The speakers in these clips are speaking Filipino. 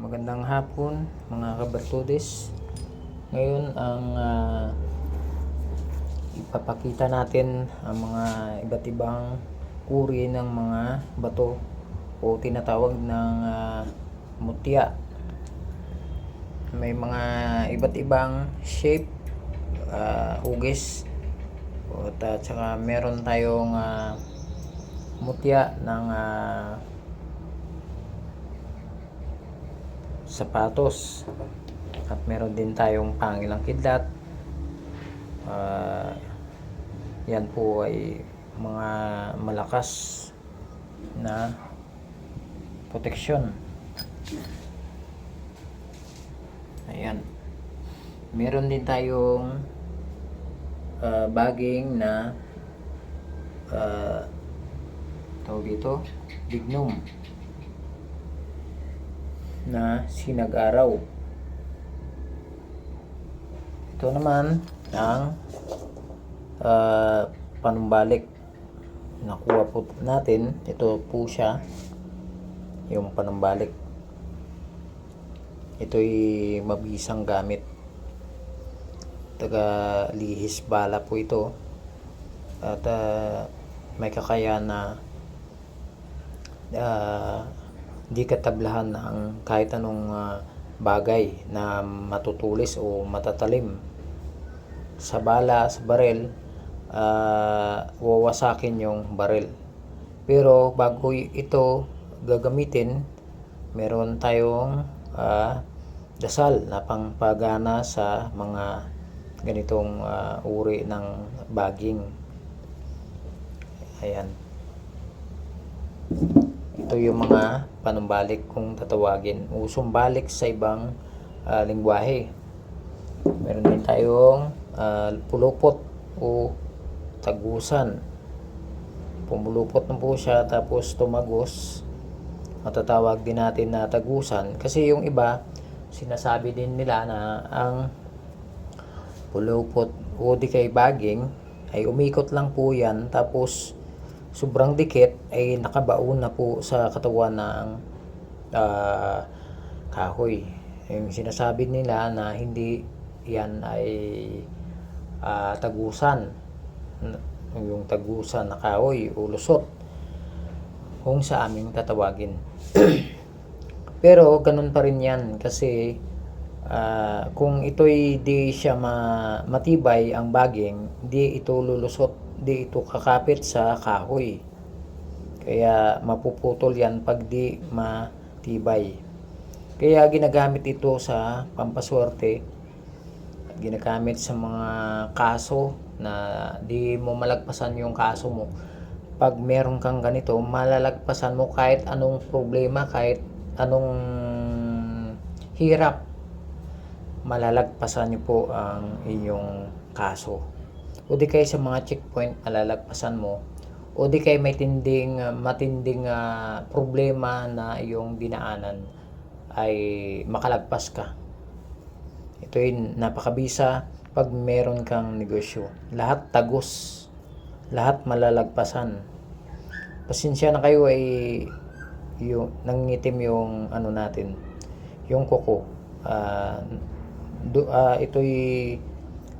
Magandang hapon mga kabertudes. Ngayon ang ah, ipapakita natin ang mga iba't ibang uri ng mga bato o tinatawag ng ah, mutya. May mga iba't ibang shape, ah, hugis, at ah, saka meron tayong ah, mutya ng ah, sapatos. At meron din tayong pangilang kidlat. Ah, yan po ay mga malakas na proteksyon. Ayan. Meron din tayong ah, baging na ah, tawag dito? Dignum na sinag-araw. Ito naman ang ah, panumbalik. Nakuha po natin. Ito po siya. Yung panumbalik. Ito'y mabisang gamit. Taga lihis bala po ito. At ah, may kakayahan na ah, di katablahan ng kahit anong ah, bagay na matutulis o matatalim sa bala, sa barel, ah, wawasakin yung barel. Pero bago ito gagamitin, meron tayong ah, dasal na pangpagana sa mga ganitong ah, uri ng baging. Ayan. Ito yung mga panumbalik kung tatawagin. Usong balik sa ibang ah, lingwahe. Meron din tayong ah, pulupot o tagusan. Pumulupot na po siya tapos tumagos. Matatawag din natin na tagusan. Kasi yung iba, sinasabi din nila na ang pulupot o di kay baging ay umikot lang po yan tapos sobrang dikit ay nakabaon na po sa katawan ng ah, kahoy. Yung sinasabi nila na hindi yan ay ah, tagusan. Yung tagusan na kahoy o lusot kung sa aming tatawagin. Pero ganun pa rin yan kasi ah, kung ito'y di siya ma- matibay ang baging, di ito lulusot, di ito kakapit sa kahoy. Kaya mapuputol yan pag di matibay. Kaya ginagamit ito sa pampaswerte, ginagamit sa mga kaso na di mo malagpasan yung kaso mo. Pag meron kang ganito, malalagpasan mo kahit anong problema, kahit anong hirap, malalagpasan niyo po ang inyong kaso. O di kaya sa mga checkpoint, malalagpasan mo. O di kaya may tinding, ah, matinding ah, problema na iyong dinaanan ay makalagpas ka. Ito yung napakabisa pag meron kang negosyo. Lahat tagos. Lahat malalagpasan. Pasensya na kayo ay yung nangitim yung ano natin yung kuko Ah, do, ah, ito'y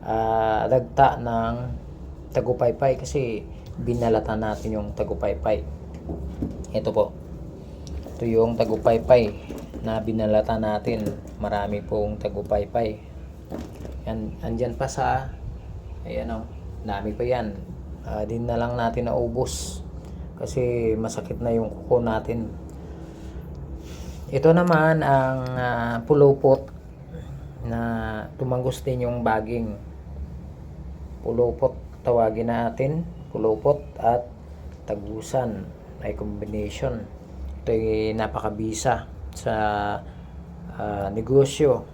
ah, dagta ng tagupaypay kasi binalatan natin yung tagupaypay. Ito po. Ito yung tagupaypay na binalatan natin. Marami pong tagupaypay. Yan andyan pa sa ayan o dami pa yan. Ah, din na lang natin naubos kasi masakit na yung kuko natin. Ito naman ang ah, pulupot na tumanggos din yung baging pulupot tawagin natin. Pulupot at tagusan. Ay combination. Ito ay napakabisa sa ah, negosyo.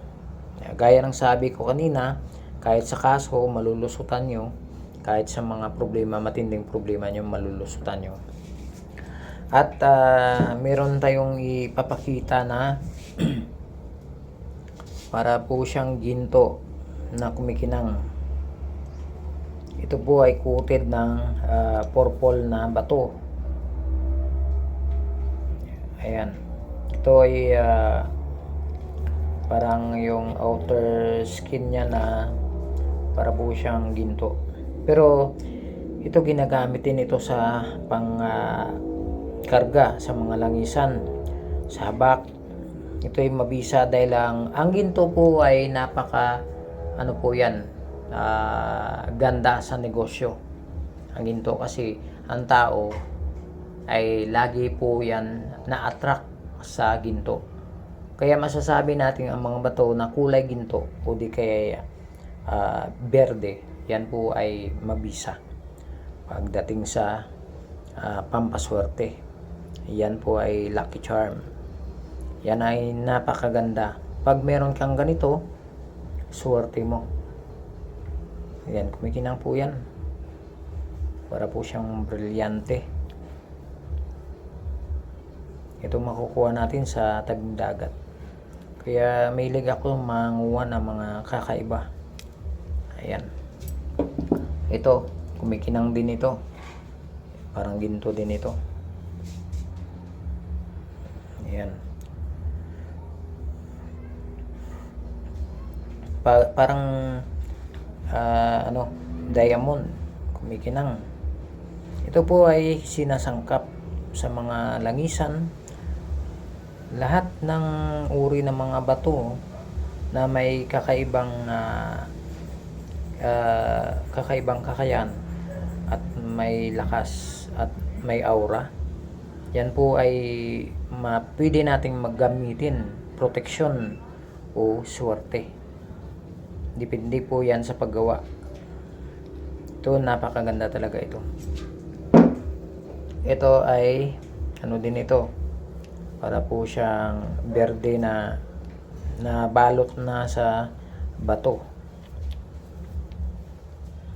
Gaya ng sabi ko kanina kahit sa kaso malulusutan nyo. Kahit sa mga problema matinding problema nyo malulusutan nyo. At ah, meron tayong ipapakita na para po siyang ginto na kumikinang. Ito po ay coated ng ah, purple na bato. Ayan. Ito ay ah, Parang yung outer skin niya na para po siyang ginto. Pero ito ginagamit din ito sa pang ah, karga sa mga langisan, sa habak. Ito ay mabisa dahil ang, ang ginto po ay napaka ano po yan ah, ganda sa negosyo. Ang ginto kasi ang tao ay lagi po yan na-attract sa ginto. Kaya masasabi natin ang mga bato na kulay ginto o di kaya ah, berde, yan po ay mabisa. Pagdating sa ah, pampaswerte, yan po ay lucky charm. Yan ay napakaganda. Pag meron kang ganito, swerte mo. Yan, kumikinang po yan. Para po siyang brilyante. Ito makukuha natin sa taging dagat. Kaya may ako manguha ng mga kakaiba. Ayan. Ito, kumikinang din ito. Parang ginto din ito. Ayan. Pa- parang ah, ano, diamond, kumikinang. Ito po ay sinasangkap sa mga langisan. Lahat ng uri ng mga bato na may kakaibang ah, ah, kakaibang kakayan at may lakas at may aura. Yan po ay ma, pwede nating maggamitin proteksyon o swerte. Depende po yan sa paggawa. Ito, napakaganda talaga ito. Ito ay, ano din ito, para po siyang berde na na balot na sa bato.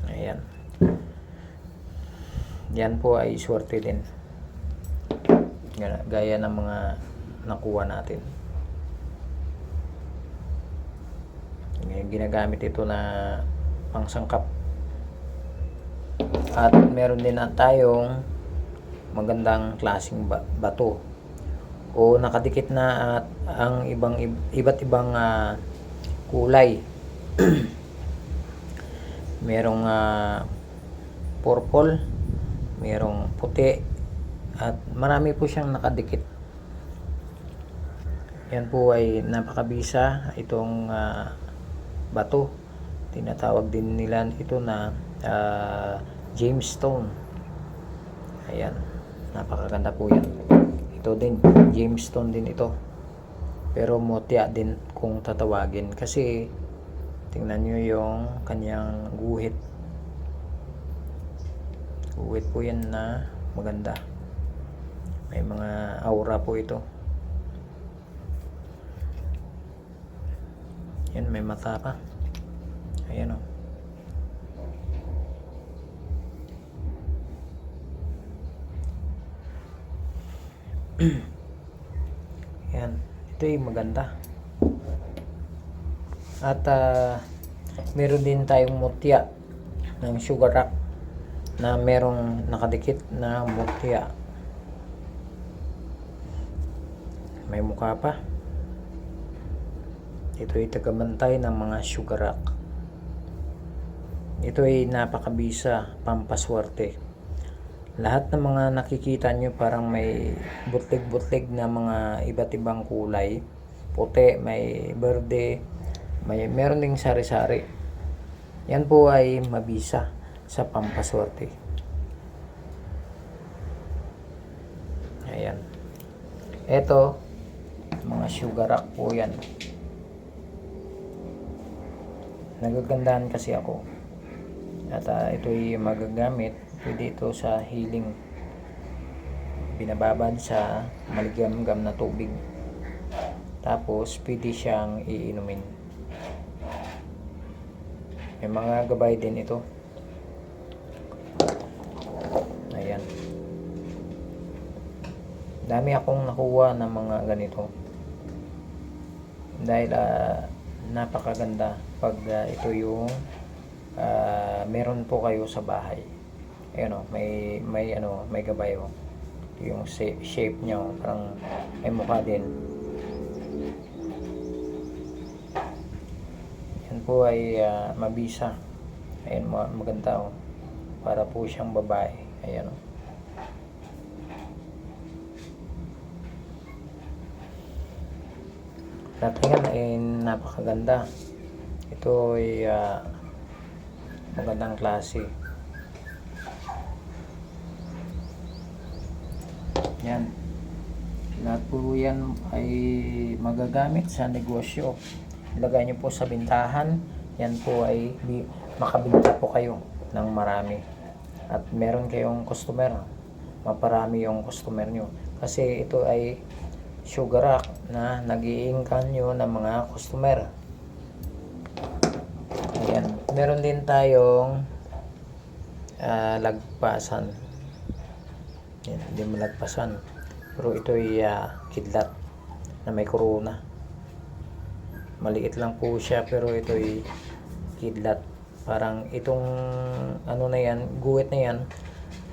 Ayan. Yan po ay swerte din. Gaya- ng mga nakuha natin. Ngayon, Ginagamit ito na pangsangkap. At meron din na tayong magandang klaseng ba- bato o nakadikit na at ang ibang ib- iba't ibang ah, kulay. merong ah, purple, merong puti at marami po siyang nakadikit. Yan po ay napakabisa itong ah, bato. Tinatawag din nila ito na ah, Jamestown. Ayan, napakaganda po yan. Ito din, Jamestown din ito. Pero motya din kung tatawagin kasi tingnan nyo yung kanyang guhit. Guhit po yan na maganda. May mga aura po ito. Yan, may mata pa. Ayan o. Yan. Ito ay maganda. At ah, meron din tayong mutya ng sugar rock na merong nakadikit na mutya. May mukha pa. Ito ay tagabantay ng mga sugar rock. Ito ay napakabisa, pampaswerte. Lahat ng mga nakikita nyo parang may butlig-butlig na mga iba't ibang kulay. Puti, may berde, may meron ding sari-sari. Yan po ay mabisa sa pampaswerte. Ayan. Ito, mga sugar rock po yan. Nagagandahan kasi ako. At ah, ito'y magagamit, pwede ito sa healing. Binababad sa maligamgam na tubig. Tapos, pwede siyang iinumin. May mga gabay din ito. Ayan. Dami akong nakuha ng mga ganito. Dahil ah, napakaganda pag ah, ito yung ah, meron po kayo sa bahay. Ayun oh, may may ano, may gabay oh. Yung shape niya oh, parang may mukha din. po ay ah, mabisa. Ayan, ma- maganda oh. Para po siyang babae. Ayan oh. Yan ay napakaganda. Ito ay ah, magandang klase. Yan. Lahat po yan ay magagamit sa negosyo. Ilagay nyo po sa bintahan. Yan po ay bi- makabinta po kayo ng marami. At meron kayong customer. Maparami yung customer nyo. Kasi ito ay sugar rack na nag-iingkan nyo ng mga customer. Ayan. Meron din tayong ah, lagpasan. Yan, hindi malagpasan. Pero ito ay ah, kidlat na may corona. Maliit lang po siya pero ito ay kidlat. Parang itong ano na yan, guwit na yan,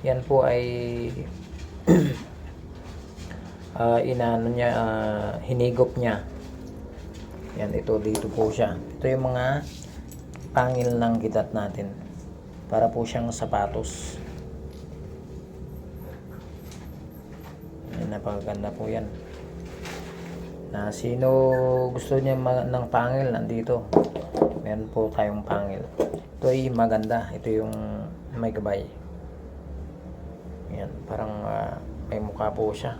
yan po ay ah inaano niya, ah, hinigop niya. Yan, ito dito po siya. Ito yung mga pangil ng kidlat natin. Para po siyang sapatos. Yan, napakaganda po yan. Na sino gusto niya ng pangil, nandito. Meron po tayong pangil. Ito ay maganda. Ito yung may gabay. Yan, parang ah, may mukha po siya.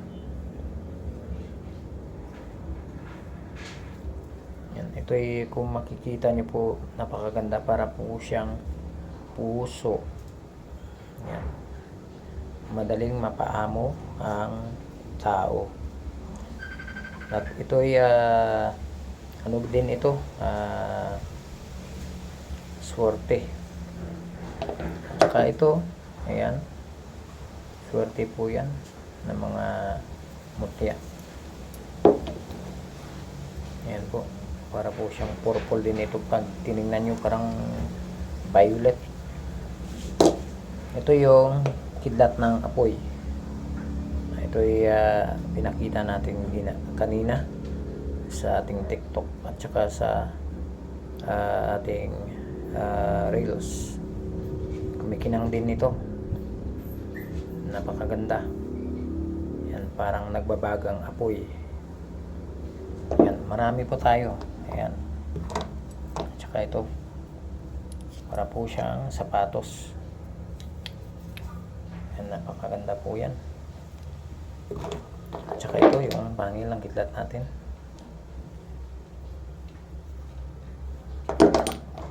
Yan, ito ay kung makikita niyo po, napakaganda para po siyang puso. Yan. Madaling mapaamo ang tao. At ito ay ah, ano din ito? Ah, swerte. At saka ito, ayan. Swerte po yan ng mga mutya. Ayan po. Para po siyang purple din ito. Pag tinignan nyo parang violet. Ito yung kidlat ng apoy. Ito ay ah, pinakita natin kanina sa ating TikTok at saka sa ah, ating ah, Reels. Kumikinang din ito. Napakaganda. Yan, parang nagbabagang apoy. Yan, marami po tayo. Ayan. At saka ito. Para po siyang sapatos. Yan, napakaganda po yan. At saka ito, yung pangil ng natin.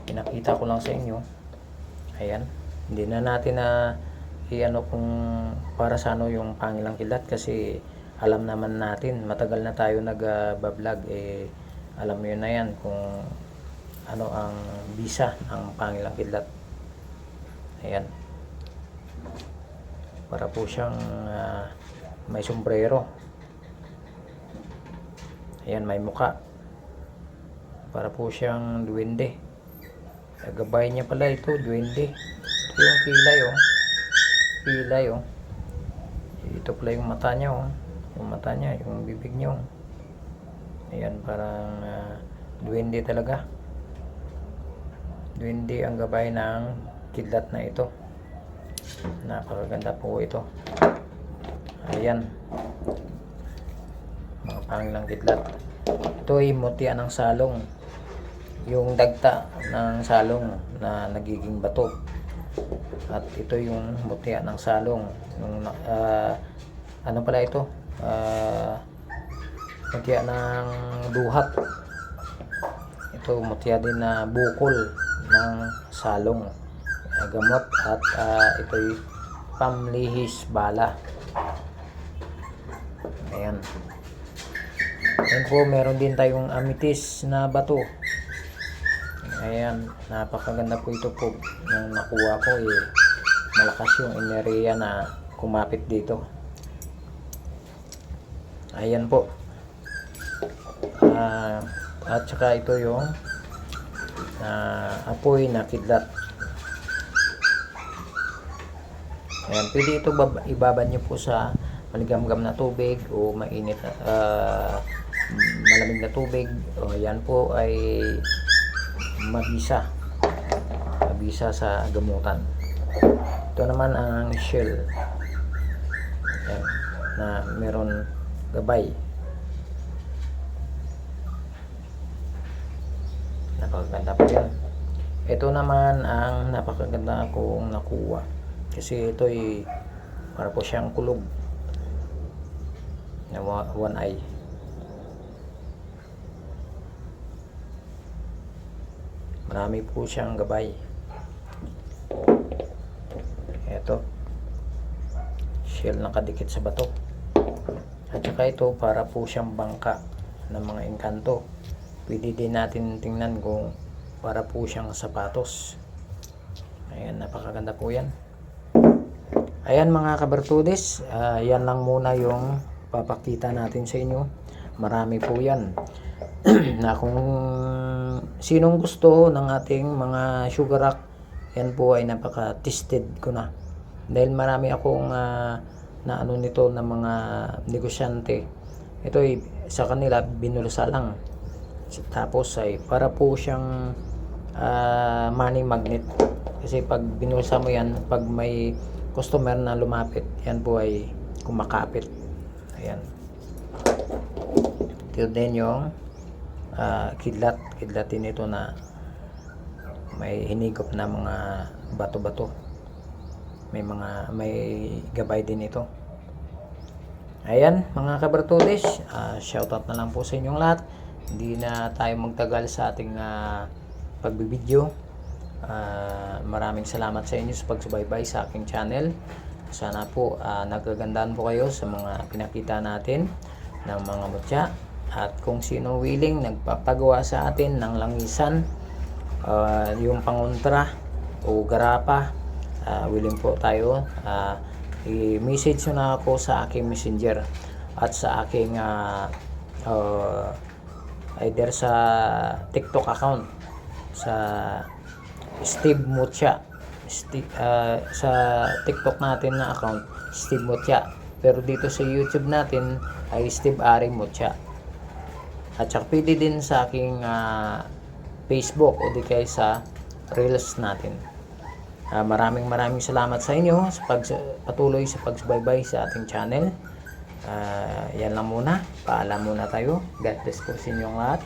Pinakita ko lang sa inyo. Ayan. Hindi na natin na i-ano kung para sa ano yung pangilang kidlat kasi alam naman natin matagal na tayo nag-vlog eh alam yun na yan kung ano ang bisa ng pangilang kidlat. Ayan. Para po siyang ah, may sombrero. Ayan may muka. Para po siyang duwende. Gabay niya pala ito duwende. Ito yung kilay oh. Kilay oh. Ito pala yung mata niya oh. Yung mata niya yung bibig niya oh ayan parang ah, duwende talaga. Duwende ang gabay ng kidlat na ito. Napakaganda po ito. Ayan. Mga pangilang kidlat. Ito ay mutya ng salong. Yung dagta ng salong na nagiging bato. At ito yung mutya ng salong. Yung ah, ano pala ito? Ah, mutya ng duhat ito mutya din na bukol ng salong ah, gamot at ah, ito'y pamlihis bala ayan ayan po meron din tayong amitis na bato Ayan, napakaganda po ito po. Nung nakuha ko eh, malakas yung enerhiya na kumapit dito. Ayan po. Ah, at saka ito yung ah, apoy na kidlat. Ayan, pwede ito bab- ibabad nyo po sa maligamgam na tubig o mainit na ah, malamig na tubig. O, yan po ay mabisa. Mabisa sa gamutan. Ito naman ang shell. Yan, na meron gabay. Napakaganda po yan. Ito naman ang napakaganda kong nakuha. Kasi ito ay para po siyang kulog. Na one eye. Marami po siyang gabay. Ito. Shell nakadikit sa bato. At saka ito para po siyang bangka ng mga engkanto. Pwede din natin tingnan kung para po siyang sapatos. Ayan, napakaganda po yan. Ayan mga kabertudes, ah, yan lang muna yung papakita natin sa inyo. Marami po yan. na kung sinong gusto ng ating mga sugar rock, yan po ay napaka-tested ko na. Dahil marami akong ah, na ano nito ng mga negosyante. Ito ay sa kanila binulsa lang. Tapos ay para po siyang ah, money magnet. Kasi pag binulsa mo yan, pag may customer na lumapit, yan po ay kumakapit. Ayan. Ito din yung ah, kidlat. Kidlat din ito na may hinigop na mga bato-bato. May mga may gabay din ito. Ayan, mga kabartudes, ah, shoutout na lang po sa inyong lahat. Hindi na tayo magtagal sa ating ah, pagbibideo. Ah, maraming salamat sa inyo sa pagsubaybay sa aking channel. Sana po ah, nagagandaan po kayo sa mga pinakita natin ng mga mutya. At kung sino willing nagpapagawa sa atin ng langisan, ah, yung pangontra o garapa, ah, willing po tayo. Ah, i-message nyo na ako sa aking messenger at sa aking ah, ah, either sa TikTok account sa Steve Mucha Steve, ah, sa TikTok natin na account Steve Mucha pero dito sa YouTube natin ay Steve Ari Mucha at saka pwede din sa aking ah, Facebook o di kaya sa Reels natin Ah, maraming maraming salamat sa inyo sa pag patuloy sa pagsubaybay sa ating channel. Ah, yan lang muna. Paalam muna tayo. God bless po sa inyong lahat.